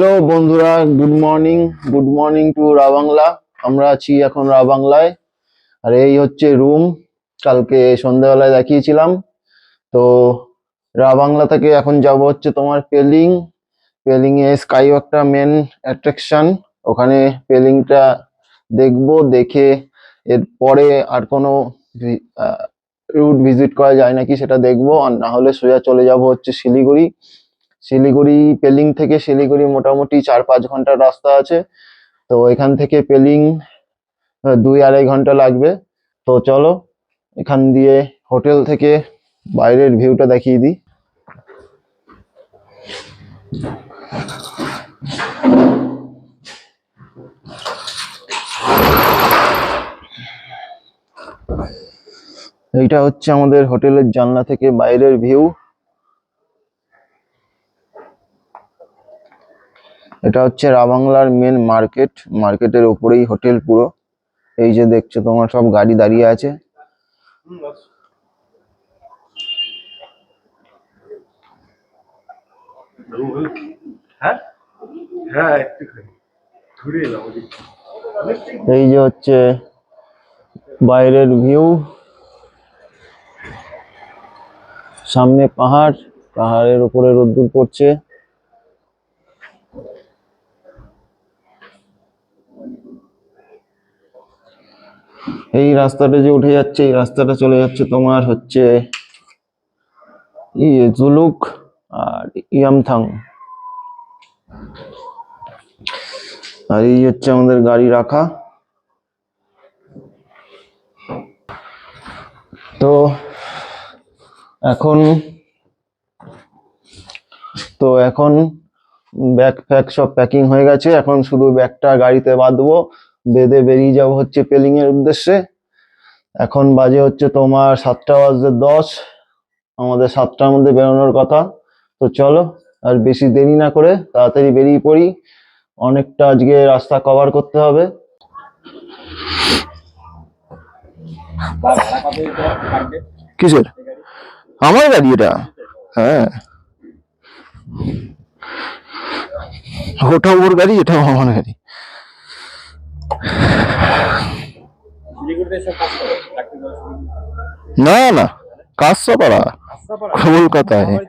Hello বন্ধুরা good morning good morning to Ravangla আমরা আছি এখন রাবাংলায় আর এই হচ্ছে রুম কালকে সন্ধ্যাবেলায় দেখিয়েছিলাম। তো রাবাংলা থেকে এখন যাব হচ্ছে তোমার পেলিং পেলিং এ স্কাই একটা মেন অ্যাট্রাকশন ওখানে পেলিংটা দেখব, দেখে এরপরে আর কোনো রুট ভিজিট করা যায় নাকি সেটা দেখব। আর না হলে সোজা চলে যাব হচ্ছে শিলিগুড়ি। শিলিগুড়ি পেলিং থেকে শিলিগুড়ি মোটামুটি চার পাঁচ ঘণ্টার রাস্তা আছে। তো এখান থেকে পেলিং দুই আড়াই ঘণ্টা লাগবে। তো চলো, এখান দিয়ে হোটেল থেকে বাইরের ভিউটা দেখিয়ে দিই। এইটা হচ্ছে আমাদের হোটেলের জানলা থেকে বাইরের ভিউ। এটা হচ্ছে রাবাংলার মেন মার্কেট মার্কেটের উপরেই হোটেল পুরো। এই যে দেখছ তোমার সব গাড়ি দাঁড়িয়ে আছে। হ্যাঁ? হ্যাঁ এই যে হচ্ছে বাইরের ভিউ সামনে পাহাড় পাহাড়ের উপরে রোদ্দুর পড়ছে। এই রাস্তাটা যে উঠে যাচ্ছে, এই রাস্তাটা চলে যাচ্ছে তোমার হচ্ছে ইয়ে জুলুক আর ইয়ামথাং। আর এই হচ্ছে আমাদের গাড়ি রাখা। তো এখন তো এখন ব্যাগ ফ্যাগ সব প্যাকিং হয়ে গেছে। এখন শুধু ব্যাগটা গাড়িতে বাঁধবো। বেঁধে বেরিয়ে যাব হচ্ছে পেলিং এর উদ্দেশ্যে। এখন বাজে হচ্ছে তোমার সাতটা বাজতে দশ। আমাদের সাতটার মধ্যে বেরোনোর কথা। তো চলো, আর বেশি দেরি না করে তাড়াতাড়ি বেরিয়ে পড়ি। অনেকটা আজকে রাস্তা কভার করতে হবে। কিসের? আমার গাড়ি এটা? হ্যাঁ। ওটাও ওর গাড়ি এটাও আমার গাড়ি শিলিগুড়িতে এসব কাজ করে চাকরি করে শিলিগুড়ি। না না কাঁসাপাড়া? কলকাতায়। আমার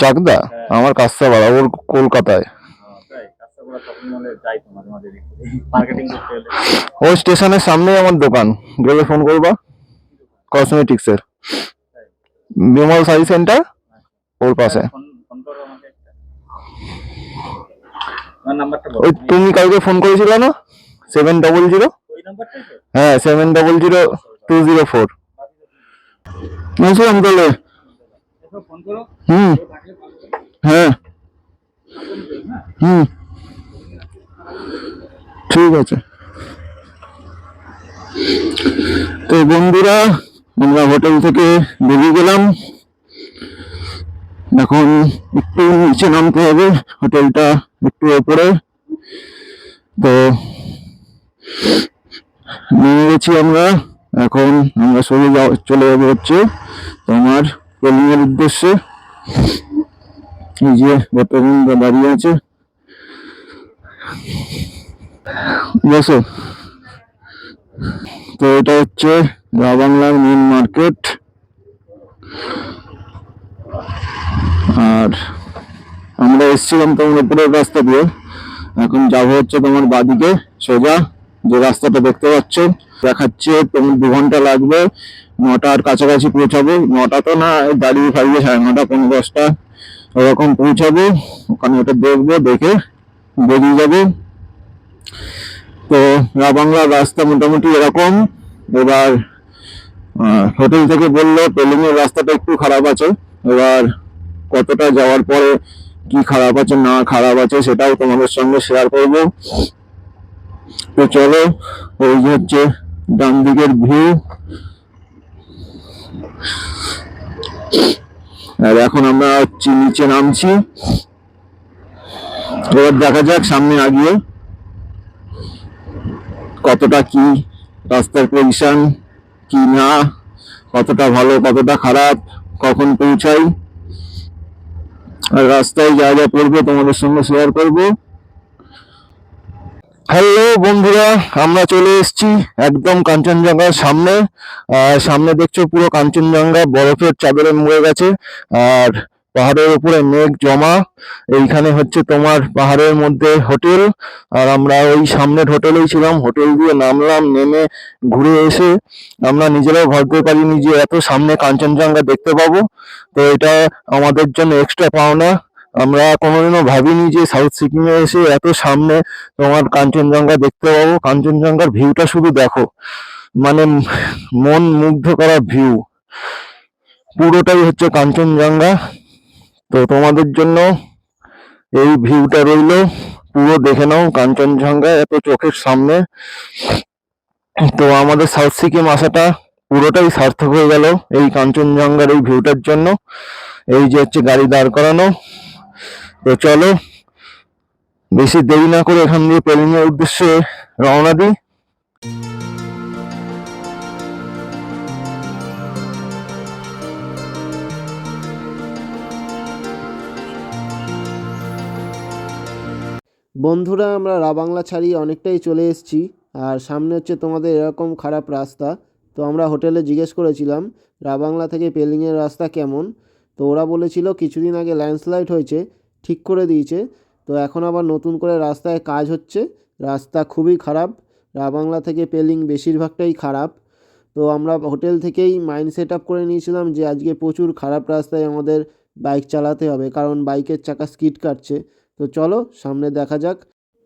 চাকদা। আমার কাঁসাপাড়া ওর কলকাতায়। হ্যাঁ। ওই স্টেশনের সামনেই আমার দোকান। গেলে ফোন করবা। কসমেটিক্স এর বিমল শাড়ি সেন্টার ওর পাশে। নাম্বারটা বলো। ওই তুমি কালকে ফোন করেছিলে না? Seven double zero? হ্যাঁ seven double zero two zero four বলছিলাম তাহলে। হুম। হ্যাঁ। হুম। ঠিক আছে। তো বন্ধুরা আমরা হোটেল থেকে বেরিয়ে গেলাম। এখন একটু নিচে নামতে হবে। হোটেলটা একটু ওপরে। তো নেমে গেছি আমরা। এখন আমরা যাও- চলে যাব হচ্ছে তোমার কলিংয়ের উদ্দেশ্যে। এই যে বর্তমান দাঁড়িয়ে আছে। বসো তো এটা হচ্ছে বাংলার মেন মার্কেট আর আমরা এসেছিলাম তোমার উপরের রাস্তা দিয়ে। এখন যাব হচ্ছে তোমার বাদিকে সোজা। যে রাস্তাটা দেখতে পাচ্ছ, দেখাচ্ছে দু ঘণ্টা লাগবে, নটার কাছাকাছি পৌঁছাবো নটা তো না দাঁড়িয়ে ফাড়িয়ে সাড়ে নটা পনেরো দশটা ওরকম পৌঁছাবো, ওখানে ওটা দেখব, দেখে বেরিয়ে যাব। তো বাংলার রাস্তা মোটামুটি এরকম। এবার হোটেল থেকে বলল পেলিং এর রাস্তাটা একটু খারাপ আছে। এবার কতটা যাওয়ার পরে কি খারাপ আছে, না খারাপ আছে, সেটাও তোমাদের সঙ্গে শেয়ার করব। তো চলো ওই হচ্ছে ডান দিকের ভিউ আর এখন আমরা হচ্ছে নিচে নামছি। এবার দেখা যাক সামনে আগিয়ে কতটা কি রাস্তার পজিশন কি না, কতটা ভালো, কতটা খারাপ, কখন পৌঁছাই। আর রাস্তায় যা যা পড়বে তোমাদের সঙ্গে শেয়ার করব। হ্যালো বন্ধুরা, আমরা চলে এসেছি একদম কাঞ্চনজঙ্ঘার সামনে। আর সামনে দেখছ পুরো কাঞ্চনজঙ্ঘা, বরফের চাদরে মুড়ে গেছে, আর পাহাড়ের উপরে মেঘ জমা। এইখানে হচ্ছে তোমার পাহাড়ের মধ্যে হোটেল, আর আমরা ওই সামনের হোটেলেই ছিলাম। হোটেল দিয়ে নামলাম, নেমে ঘুরে এসে আমরা নিজেরাও ভাবতে পারিনি যে এত সামনে কাঞ্চনজঙ্ঘা দেখতে পাবো। তো এটা আমাদের জন্য এক্সট্রা পাওনা। আমরা কোনোদিনও ভাবিনি যে সাউথ সিকিমে এসে এত সামনে তোমার কাঞ্চনজঙ্ঘা দেখতে পাবো। কাঞ্চনজঙ্ঘার ভিউটা শুধু দেখো। মানে মন মুগ্ধ করা ভিউ পুরোটাই হচ্ছে কাঞ্চনজঙ্ঘা। তো তোমাদের জন্য এই ভিউটা রইল। পুরো দেখে নাও কাঞ্চনজঙ্ঘা এত চোখের সামনে। তো আমাদের সাউথ সিকিম আসাটা পুরোটাই সার্থক হয়ে গেল এই কাঞ্চনজঙ্ঘার এই ভিউটার জন্য। এই যে হচ্ছে গাড়ি দাঁড় করানো। তো চলো, বেশি দেরি না করে এখান দিয়ে পেলিং এর উদ্দেশ্যে রওনা দিই। বন্ধুরা, আমরা রাবাংলা ছাড়িয়ে অনেকটাই চলে এসেছি, আর সামনে হচ্ছে তোমাদের এরকম খারাপ রাস্তা। তো আমরা হোটেলে জিজ্ঞেস করেছিলাম রাবাংলা থেকে পেলিংয়ের রাস্তা কেমন? তো ওরা বলেছিল, কিছুদিন আগে ল্যান্ডস্লাইড হয়েছে ঠিক করে দিয়েছে। তো এখন আবার নতুন করে রাস্তায় কাজ হচ্ছে। রাস্তা খুবই খারাপ। রাবাংলা থেকে পেলিং বেশিরভাগটাই খারাপ। তো আমরা হোটেল থেকেই মাইন্ড সেট আপ করে নিয়েছিলাম যে আজকে প্রচুর খারাপ রাস্তায় আমাদের বাইক চালাতে হবে, কারণ বাইকের চাকা স্কিড কাটছে। তো চলো, সামনে দেখা যাক।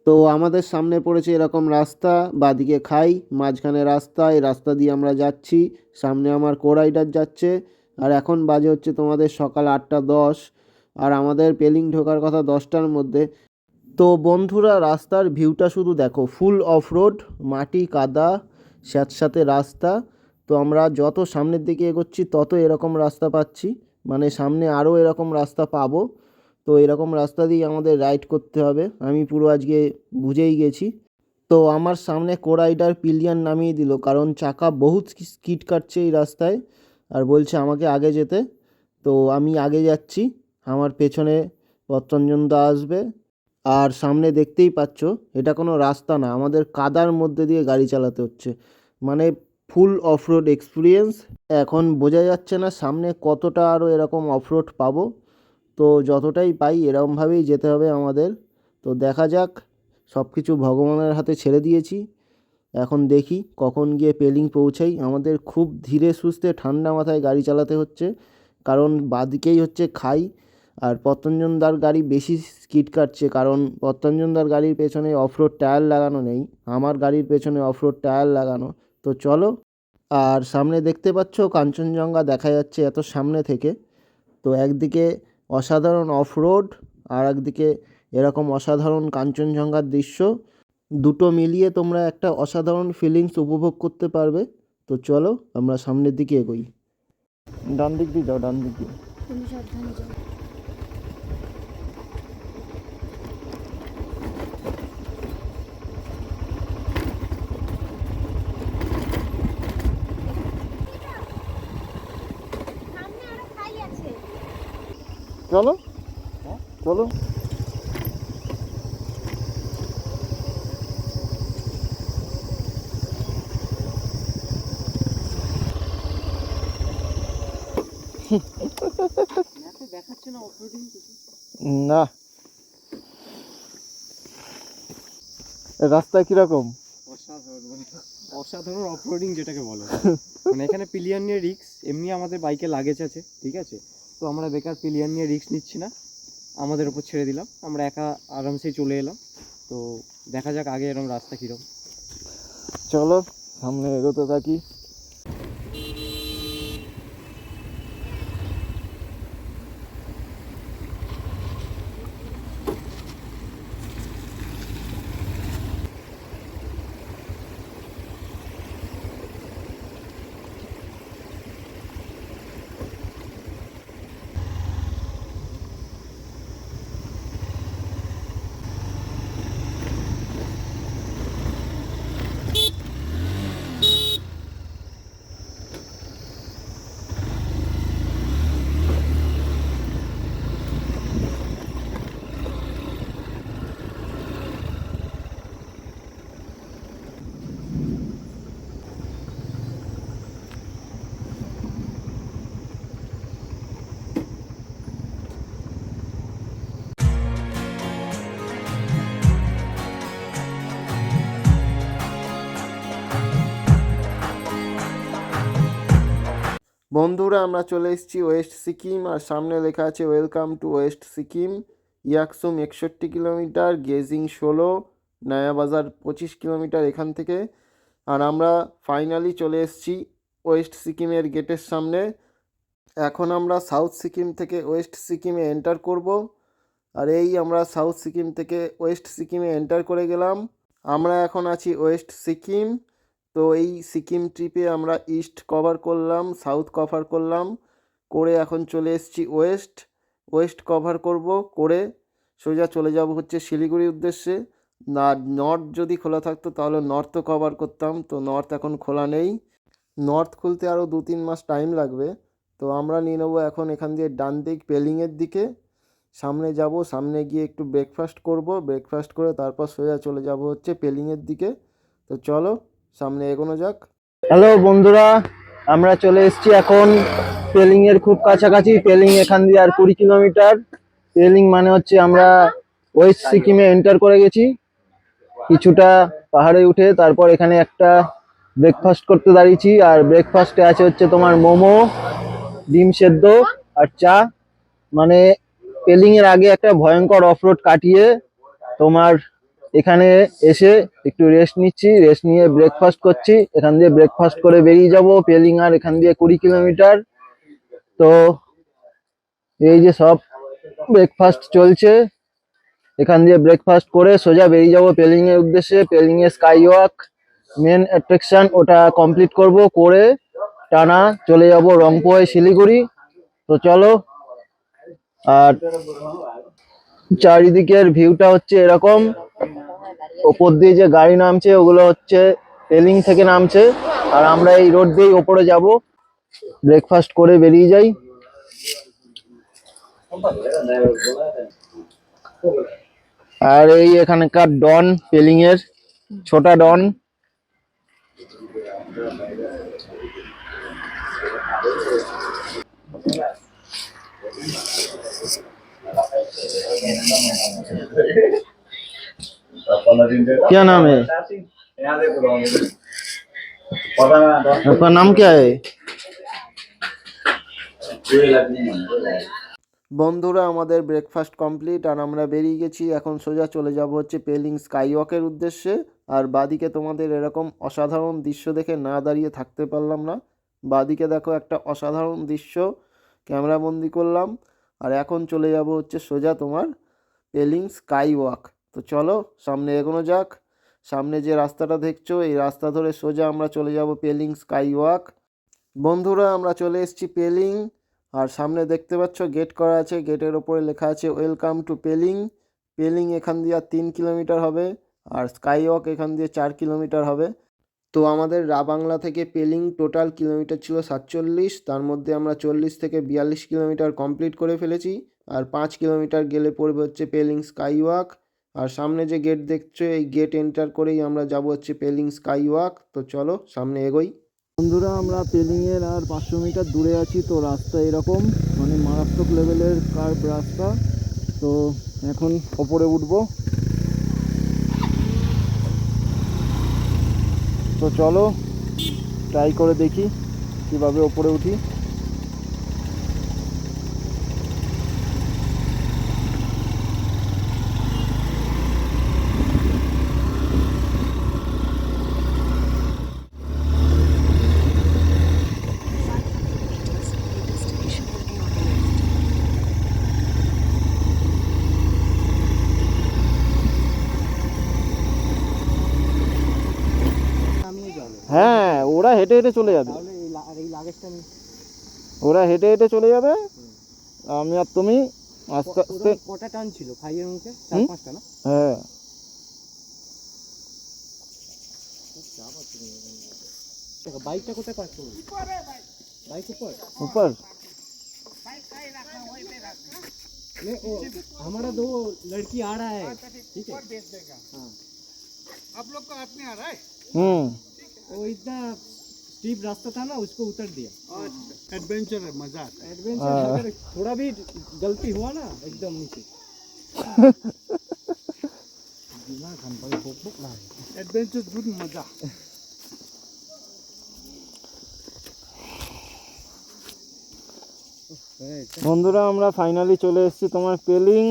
তো আমাদের সামনে পড়েছে এরকম রাস্তা, বাদিকে খাই, মাঝখানে রাস্তা, এই রাস্তা দিয়ে আমরা যাচ্ছি। সামনে আমার কো রাইডার যাচ্ছে। আর এখন বাজে হচ্ছে তোমাদের সকাল আটটা দশ। আর আমাদের পেলিং ঢোকার কথা দশটার মধ্যে। তো বন্ধুরা, রাস্তার ভিউটা শুধু দেখো ফুল অফ রোড মাটি, কাদা, স্যাঁতস্যাঁতে রাস্তা। তো আমরা যত সামনের দিকে এগোচ্ছি, তত এরকম রাস্তা পাচ্ছি। মানে সামনে আরও এরকম রাস্তা পাবো। তো এরকম রাস্তা দিয়ে আমাদের রাইড করতে হবে। আমি পুরো আজকে বুঝেই গেছি। তো আমার সামনে কোরাইডার পিলিয়ান নামিয়ে দিল, কারণ চাকা বহুত স্কিড কাটছে এই রাস্তায়। আর বলছে আমাকে আগে যেতে। তো আমি আগে যাচ্ছি। আমার পেছনে পত্তঞ্জন দা আসবে। আর সামনে দেখতেই পাচ্ছ, এটা কোনো রাস্তা না, আমাদের কাদার মধ্যে দিয়ে গাড়ি চালাতে হচ্ছে। মানে ফুল অফরোড এক্সপিরিয়েন্স এখন বোঝা যাচ্ছে না সামনে কতটা আরও এরকম অফরোড পাবো। তো যতটাই পাই এরকমভাবেই যেতে হবে আমাদের। তো দেখা যাক সব কিছু ভগবানের হাতে ছেড়ে দিয়েছি। এখন দেখি কখন গিয়ে পেলিং পৌঁছাই। আমাদের খুব ধীরে সুস্থে ঠান্ডা মাথায় গাড়ি চালাতে হচ্ছে। কারণ বাদিকেই হচ্ছে খাই। আর পতঞ্জনদার গাড়ি বেশি স্কিড কাটছে, কারণ পতঞ্জনদার গাড়ির পেছনে অফরোড টায়ার লাগানো নেই, আমার গাড়ির পেছনে অফরোড টায়ার লাগানো। তো চলো, আর সামনে দেখতে পাচ্ছ, কাঞ্চনজঙ্ঘা দেখা যাচ্ছে এত সামনে থেকে। তো একদিকে অসাধারণ অফরোড আর একদিকে এরকম অসাধারণ কাঞ্চনজঙ্ঘার দৃশ্য। দুটো মিলিয়ে তোমরা একটা অসাধারণ ফিলিংস উপভোগ করতে পারবে। তো চলো, আমরা সামনের দিকে এগোই। ডান দিক দিয়ে যাও ডান দিক দিয়ে তুমি সাবধানে যাও সামনে আরও খাই আছে চলো। চলো। না। রাস্তা কীরকম? অসাধারণ অফরোডিং যেটাকে বলে। মানে এখানে পিলিয়ান নিয়ে রিক্স এমনি আমাদের বাইকে লাগেজ আছে, ঠিক আছে? তো আমরা বেকার পিলিয়ান নিয়ে রিক্স নিচ্ছি না। আমাদের উপর ছেড়ে দিলাম। আমরা একা আরামসেই চলে এলাম। তো দেখা যাক আগে এরকম রাস্তা কীরকম চলো, সামনে এগোতে থাকি। বন্ধুরা, আমরা চলে এসেছি ওয়েস্ট সিকিম, আর সামনে লেখা আছে welcome to west Sikkim, Yuksom একষট্টি কিলোমিটার, গেজিং ষোলো নয়াবাজার পঁচিশ কিলোমিটার এখান থেকে। আর আমরা ফাইনালি চলে এসেছি ওয়েস্ট সিকিমের গেটের সামনে। এখন আমরা সাউথ সিকিম থেকে ওয়েস্ট সিকিমে এন্টার করব। আর এই আমরা সাউথ সিকিম থেকে ওয়েস্ট সিকিমে এন্টার করে গেলাম। আমরা এখন আছি ওয়েস্ট সিকিম। তো এই সিকিম ট্রিপে আমরা ইস্ট কভার করলাম, সাউথ কভার করলাম, করে এখন চলে এসেছি ওয়েস্ট। ওয়েস্ট কভার করব, করে সোজা চলে যাব হচ্ছে শিলিগুড়ির উদ্দেশ্যে। না, নর্থ যদি খোলা থাকতো তাহলে নর্থও কভার করতাম, তো নর্থ এখন খোলা নেই। নর্থ খুলতে আরও দু তিন মাস টাইম লাগবে, তো আমরা নিয়ে নেব এখন এখান দিয়ে ডান দিক পেলিংয়ের দিকে। সামনে যাব, সামনে গিয়ে একটু ব্রেকফাস্ট করব ব্রেকফাস্ট করে তারপর সোজা চলে যাব হচ্ছে পেলিংয়ের দিকে। তো চলো। সামনে এগোনো যাক। হ্যালো বন্ধুরা, আমরা চলে এসেছি এখন পেলিং এর খুব কাছাকাছি। পেলিং এখান দিয়ে আর কুড়ি কিলোমিটার। পেলিং মানে হচ্ছে আমরা ওয়েস্ট সিকিমে এন্টার করে গেছি। কিছুটা পাহাড়ে উঠে তারপর এখানে একটা ব্রেকফাস্ট করতে দাঁড়িয়েছি। আর ব্রেকফাস্টে আছে হচ্ছে তোমার মোমো, ডিম সেদ্ধ আর চা। মানে পেলিং এর আগে একটা ভয়ঙ্কর অফরোড কাটিয়ে তোমার এখানে এসে একটু রেস্ট নিচ্ছি রেস্ট নিয়ে ব্রেকফাস্ট করছি। এখান দিয়ে ব্রেকফাস্ট করে বেরিয়ে যাব পেলিং আর এখান দিয়ে কুড়ি কিলোমিটার। তো এই যে সব ব্রেকফাস্ট চলছে। এখান দিয়ে ব্রেকফাস্ট করে সোজা বেরিয়ে যাব পেলিং এর উদ্দেশ্যে। পেলিং এর স্কাই ওয়াক মেন অ্যাট্রাকশন ওটা কমপ্লিট করব, করে টানা চলে যাব রংপুর, শিলিগুড়ি। তো চলো, আর চারিদিকের ভিউটা হচ্ছে এরকম। ওপর দিয়ে যে গাড়ি নামছে, ওগুলো হচ্ছে পেলিং থেকে নামছে। আর আমরা এই রোড দিয়েই ওপরে যাব। ব্রেকফাস্ট করে বেরিয়ে যাই। আর এই এখানকার ডন পেলিং এর ছোটা ডন। क्या नाम है आपका नाम क्या है বন্ধুরা আমাদের ব্রেকফাস্ট কমপ্লিট আর আমরা বেরিয়ে গেছি এখন সোজা চলে যাব হচ্ছে পেলিং স্কাই ওয়াকের উদ্দেশ্যে আর বাদিকে তোমাদের এরকম অসাধারণ দৃশ্য দেখে না দাঁড়িয়ে থাকতে পারলাম না বাদিকে দেখো একটা অসাধারণ দৃশ্য ক্যামেরাবন্দি করলাম আর এখন চলে যাব হচ্ছে সোজা তোমার পেলিং স্কাই ওয়াক তো চলো, সামনে এগোনো যাক। সামনে যে রাস্তাটা দেখছ, এই রাস্তা ধরে সোজা আমরা চলে যাব পেলিং স্কাই ওয়াক বন্ধুরা, আমরা চলে এসেছি পেলিং। আর সামনে দেখতে পাচ্ছ, গেট করা আছে। গেটের ওপরে লেখা আছে ওয়েলকাম টু পেলিং। পেলিং এখান দিয়ে তিন কিলোমিটার হবে, আর স্কাই ওয়াক এখান দিয়ে চার কিলোমিটার হবে। তো আমাদের রাবাংলা থেকে পেলিং টোটাল কিলোমিটার ছিল সাতচল্লিশ। তার মধ্যে আমরা চল্লিশ থেকে বিয়াল্লিশ কিলোমিটার কমপ্লিট করে ফেলেছি। আর পাঁচ কিলোমিটার গেলে পড়বে হচ্ছে পেলিং স্কাই ওয়াক আর সামনে যে গেট দেখছ, এই গেট এন্টার করেই আমরা যাব হচ্ছে পেলিং স্কাই ওয়াক তো চলো, সামনে এগোই। বন্ধুরা, আমরা পেলিং এর আর পাঁচশো মিটার দূরে আছি, তো রাস্তা এরকম। মানে মারাত্মক লেভেলের কার্ভ রাস্তা। তো এখন ওপরে উঠবো। তো চলো ট্রাই করে দেখি কীভাবে ওপরে উঠি। হেঁটে হেঁটে চলে যাবে তাহলে এই লা- আর এই লাগেজটা আমি ওরা হেঁটে হেঁটে চলে যাবে আমি আর তুমি আস্তে আস্তে ওরা কটা টান ছিল ফাইয়ের মুখে চার হুম? পাঁচটা না হ্যাঁ দেখো বাইকটা কোথায় পার্ক করবো বাইক উপর ऊपर नहीं ओ हमारा दो लड़की आ रहा है ठीक है हाँ हम्म वो इतना स्टीप रास्ता था ना उसको उतर दिया एडवेंचर है मजा आता एडवेंचर अगर थोड़ा भी गलती हुआ ना एकदम नीचे है एडवेंचर गुड मजा বন্ধুরা আমরা ফাইনালি চলে এসেছি তোমার পেলিং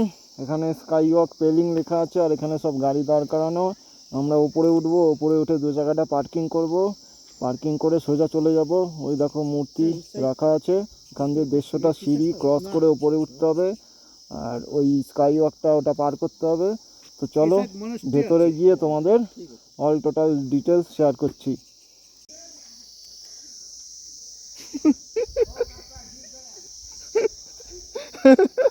এখানে স্কাই ওয়াক পেলিং লেখা আছে আর এখানে সব গাড়ি দাঁড় করানো আমরা উপরে উঠবো উপরে উঠে দু জায়গাটা পার্কিং করব পার্কিং করে সোজা চলে যাব। ওই দেখো মূর্তি রাখা আছে। এখান দিয়ে দেড়শোটা সিঁড়ি ক্রস করে উপরে উঠতে হবে। আর ওই স্কাই ওয়াকটা ওটা পার করতে হবে। তো চলো ভেতরে গিয়ে তোমাদের অল টোটাল ডিটেলস শেয়ার করছি।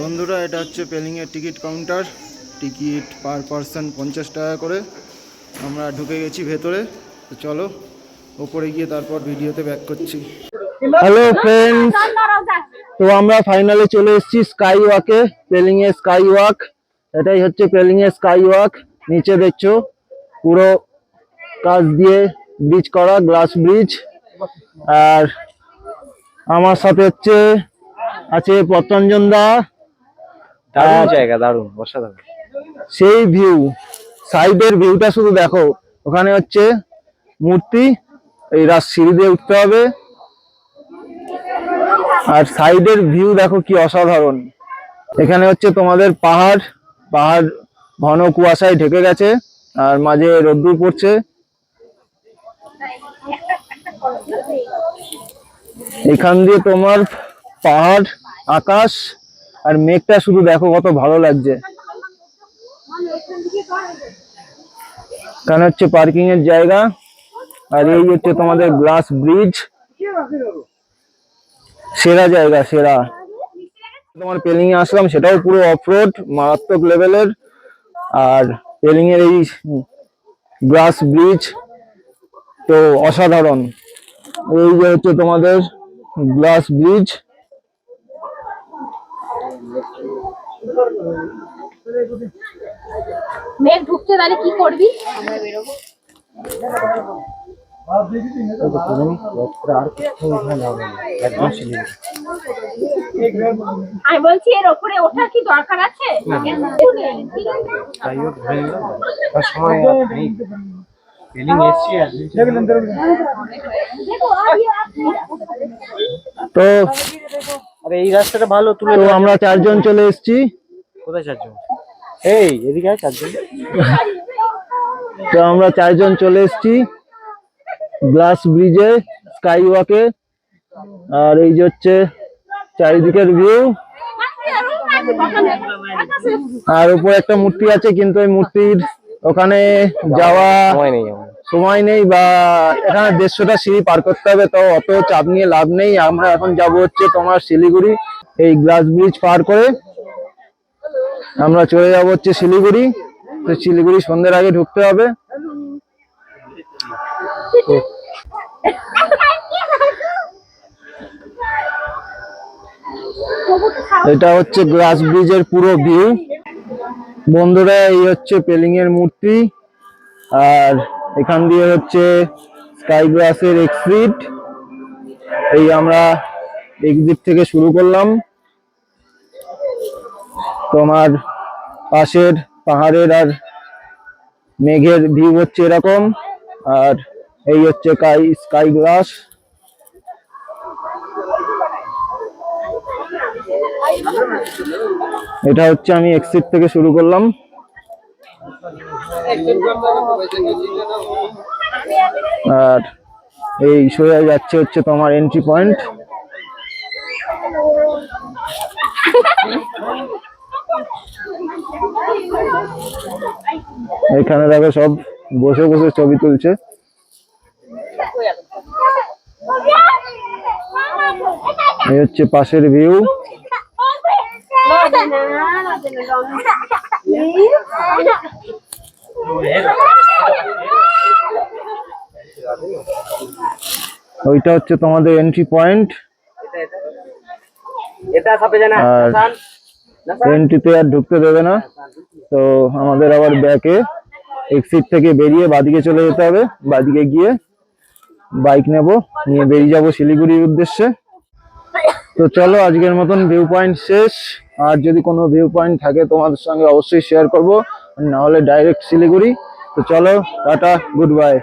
বন্ধুরা, এটা হচ্ছে পেলিংয়ের ticket counter. Ticket per person পঞ্চাশ টাকা করে। আমরা ঢুকে গেছি ভেতরে। তো চলো, ওপরে গিয়ে তারপর ভিডিওতে ব্যাক করছি। হ্যালো ফ্রেন্ডস তো আমরা ফাইনালে চলে এসেছি স্কাই ওয়াকে পেলিং এ স্কাই ওয়াক এটাই হচ্ছে পেলিং এ স্কাই ওয়াক নিচে দেখছ, পুরো কাজ দিয়ে ব্রিজ করা গ্লাস ব্রিজ আর আমার সাথে হচ্ছে আছে পতঞ্জন দা। দারুণ জায়গা দারুণ অসাধারণ। সেই ভিউ সাইডের ভিউটা শুধু দেখো। ওখানে হচ্ছে মূর্তি এই রাস সিঁড়ি দিয়ে উঠতে হবে। আর সাইডের ভিউ দেখো কি অসাধারণ। এখানে হচ্ছে তোমাদের পাহাড় পাহাড় ঘন কুয়াশায় ঢেকে গেছে আর মাঝে রোদ্দুর পড়ছে। এখান দিয়ে তোমার পাহাড় আকাশ আর মেঘটা শুধু দেখো কত ভালো লাগছে। কারণ হচ্ছে পার্কিং এর জায়গা আর এই হচ্ছে তোমাদের গ্লাস ব্রিজ সেরা জায়গা, সেরা। তোমার পেলিং এ আসলাম, সেটাও পুরো অফরোড মারাত্মক লেভেলের আর পেলিং এর এই গ্লাস ব্রিজ তো অসাধারণ। এই যে হচ্ছে তোমাদের গ্লাস ব্রিজ মেঘ ঢুকছে তাহলে কি করবি? আমি বলছি এর ওপরে ওঠার কি দরকার আছে? আগে তো আরে এই রাস্তাটা ভালো তুলে তো আমরা চারজন চলে এসেছি। কোথায় চারজন? এই এদিকে আয় চারজন। তো আমরা চারজন চলে এসেছি। গ্লাস ব্রিজে স্কাই ওয়াকে আর এই যে হচ্ছে চারিদিকের ভিউ আর উপরে একটা মূর্তি আছে কিন্তু ওই মূর্তির ওখানে যাওয়া সময় নেই সময় নেই বা এখানে দেড়শোটা সিঁড়ি পার করতে হবে, তো অত চাপ নিয়ে লাভ নেই। আমরা এখন যাব হচ্ছে তোমার শিলিগুড়ি, এই গ্লাস ব্রিজ পার করে। আমরা চলে যাব হচ্ছে শিলিগুড়ি, তো শিলিগুড়ি সন্ধ্যের আগে ঢুকতে হবে। এটা হচ্ছে গ্লাস ব্রিজের পুরো ভিউ। বন্ধুরা, এই হচ্ছে পেলিং এর মূর্তি। আর এখান দিয়ে হচ্ছে স্কাই গ্লাসের এক্সিট এই আমরা এক্সিট থেকে শুরু করলাম। তোমার পাশের পাহাড়ের আর মেঘের ভিউ হচ্ছে এরকম। আর এই হচ্ছে কাই স্কাই গ্লাস এটা হচ্ছে আমি এক্সিট থেকে শুরু করলাম। আর এই সোজা যাচ্ছে হচ্ছে তোমার এন্ট্রি পয়েন্ট এখানে দেখো সব বসে বসে ছবি তুলছে। এই হচ্ছে পাশের ভিউ ওইটা হচ্ছে তোমাদের এন্ট্রি পয়েন্ট আর এন্ট্রিতে আর ঢুকতে দেবে না। তো আমাদের আবার ব্যাকে এক্সিট থেকে বেরিয়ে বাদিকে চলে যেতে হবে। বাদিকে গিয়ে বাইক নেব নিয়ে বেরিয়ে যাব শিলিগুড়ির উদ্দেশ্যে। তো চলো আজকের মতন ভিউ পয়েন্ট শেষ। আর যদি কোনো ভিউ পয়েন্ট থাকে তোমাদের সঙ্গে অবশ্যই শেয়ার করব নাহলে ডাইরেক্ট শিলিগুড়ি। তো চলো, টাটা গুড বাই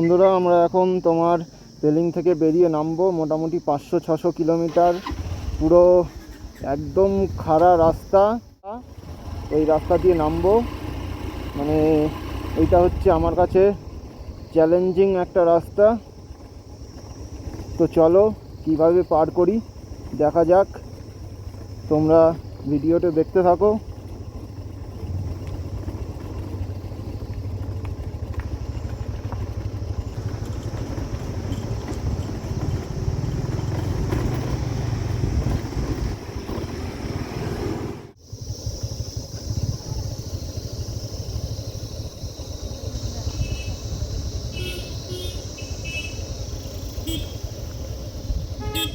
বন্ধুরা, আমরা এখন তোমার পেলিং থেকে বেরিয়ে নামবো মোটামুটি পাঁচশো, ছশো কিলোমিটার। পুরো একদম খাড়া রাস্তা। এই রাস্তা দিয়ে নামবো। মানে এইটা হচ্ছে আমার কাছে চ্যালেঞ্জিং একটা রাস্তা। তো চলো, কীভাবে পার করি? দেখা যাক। তোমরা ভিডিওটা দেখতে থাকো।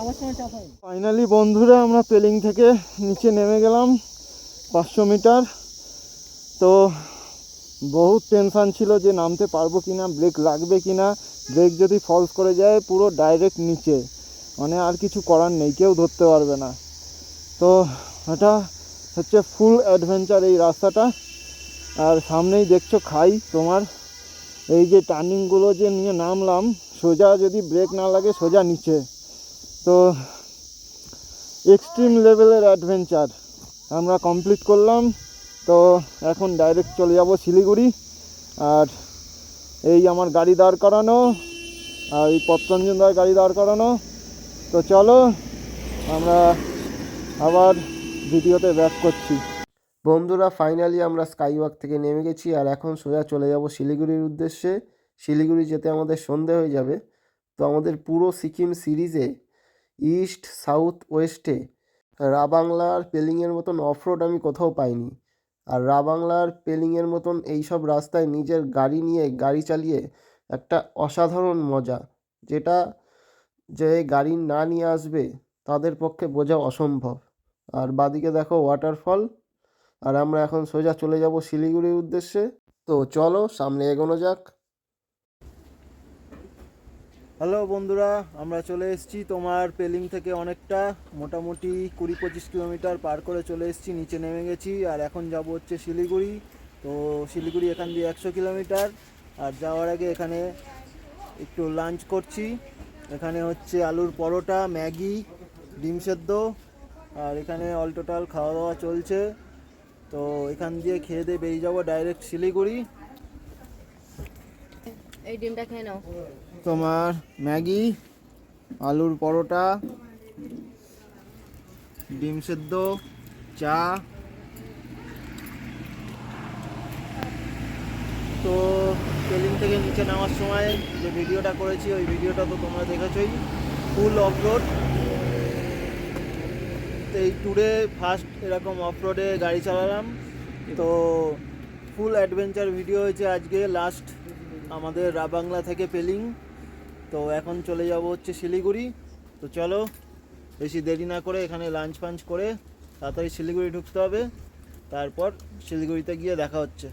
Finally বন্ধুরা, আমরা পেলিং থেকে নিচে নেমে গেলাম পাঁচশো মিটার। তো বহুত টেনশান ছিল যে নামতে পারব কি না ব্রেক লাগবে কি না ব্রেক যদি ফলস করে যায়, পুরো ডাইরেক্ট নিচে। মানে আর কিছু করার নেই, কেউ ধরতে পারবে না। তো এটা হচ্ছে ফুল অ্যাডভেঞ্চার এই রাস্তাটা। আর সামনেই দেখছ খাই তোমার। এই যে টার্নিংগুলো যে নিয়ে নামলাম, সোজা যদি ব্রেক না লাগে, সোজা নিচে। তো এক্সট্রিম লেভেলের অ্যাডভেঞ্চার আমরা কমপ্লিট করলাম, তো এখন ডাইরেক্ট চলে যাব শিলিগুড়ি। আর এই আমার গাড়ি দাঁড় করানো, আর এই পত্তঞ্জনদার গাড়ি দাঁড় করানো। তো চলো, আমরা আবার ভিডিওতে ব্যাক করছি। বন্ধুরা ফাইনালি আমরা স্কাই ওয়াক থেকে নেমে গেছি, আর এখন সোজা চলে যাব শিলিগুড়ির উদ্দেশ্যে। শিলিগুড়ি যেতে আমাদের সন্ধে হয়ে যাবে। তো আমাদের পুরো সিকিম সিরিজে ইস্ট সাউথ ওয়েস্টে রাবাংলার পেলিংয়ের মতন অফরোড আমি কোথাও পাইনি। আর রাবাংলার পেলিংয়ের মতন এইসব রাস্তায় নিজের গাড়ি নিয়ে গাড়ি চালিয়ে একটা অসাধারণ মজা, যেটা যে গাড়ি না নিয়ে আসবে তাদের পক্ষে বোঝা অসম্ভব। আর বাদিকে দেখো ওয়াটারফল আর আমরা এখন সোজা চলে যাব শিলিগুড়ির উদ্দেশ্যে। তো চলো সামনে এগোনো যাক। হ্যালো বন্ধুরা, আমরা চলে এসেছি তোমার পেলিং থেকে অনেকটা, মোটামুটি কুড়ি পঁচিশ কিলোমিটার পার করে চলে এসেছি, নিচে নেমে গেছি, আর এখন যাব হচ্ছে শিলিগুড়ি। তো শিলিগুড়ি এখান দিয়ে একশো কিলোমিটার, আর যাওয়ার আগে এখানে একটু লাঞ্চ করছি। এখানে হচ্ছে আলুর পরোটা, ম্যাগি, ডিম সেদ্ধ, আর এখানে অল টোটাল খাওয়া দাওয়া চলছে। তো এখান দিয়ে খেয়ে দিয়ে বেরিয়ে যাব ডাইরেক্ট শিলিগুড়ি। এই ডিমটা খেয়ে নাও। তোমার ম্যাগি, আলুর পরোটা, ডিম সেদ্ধ, চা। তো পেলিং থেকে নিচে নামার সময় যে ভিডিওটা করেছি, ওই ভিডিওটা তো তোমরা দেখেছই। ফুল অফ রোড তো এই ট্যুরে ফার্স্ট এরকম অফ রোডে গাড়ি চালালাম। তো ফুল অ্যাডভেঞ্চার ভিডিও হয়েছে আজকে লাস্ট আমাদের রাবাংলা থেকে পেলিং তো এখন চলে যাব হচ্ছে শিলিগুড়ি। তো চলো, বেশি দেরি না করে এখানে লাঞ্চ ফাঞ্চ করে তাড়াতাড়ি শিলিগুড়ি ঢুকতে হবে। তারপর শিলিগুড়িতে গিয়ে দেখা হচ্ছে।